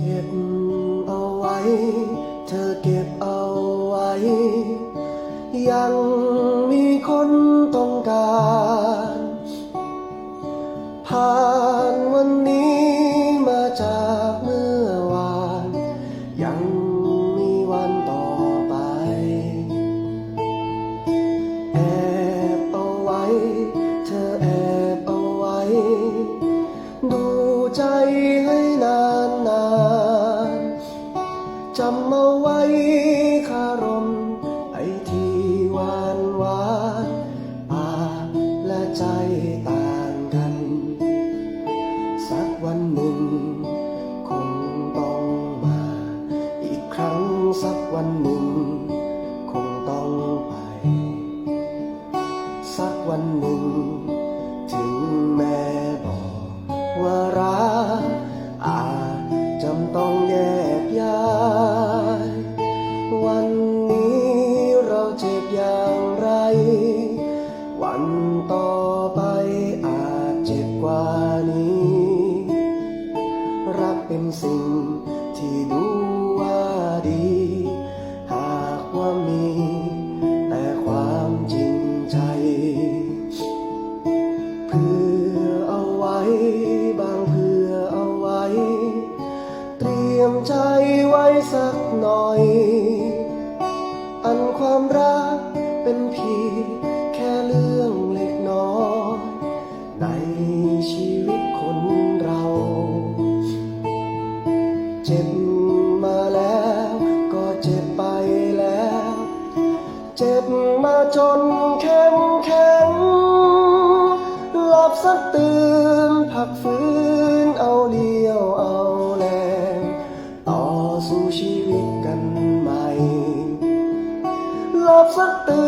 เก็บเอาไว้ เธอเก็บเอาไว้ ยังมีคนต้องการผ่า จำเอาไว้คารม ไอที่หวานหวานปากและใจต่างกัน สักวันหนึ่ง คงต้องมา อีกครั้งสักวันหนึ่ง คงต้องไป สักวันหนึ่ง ถึงแม่ เป็นสิ่งที่ดูว่าดี หากว่ามี แต่ความจริงใจ เพื่อเอาไว้ บางเพื่อเอาไว้ เตรียมใจไว้สักหน่อย อันความรักเป็นเพียงแค่เรื่องเล็กน้อยในชีวิตคน เจ็บมาแล้วก็เจ็บไปแล้ว เจ็บมาจนเข้มแข็งหลับสักตื่นพักฟื้นเอาเลี้ยวเอาแรงต่อสู้ชีวิตกันใหม่หลับสักตื่น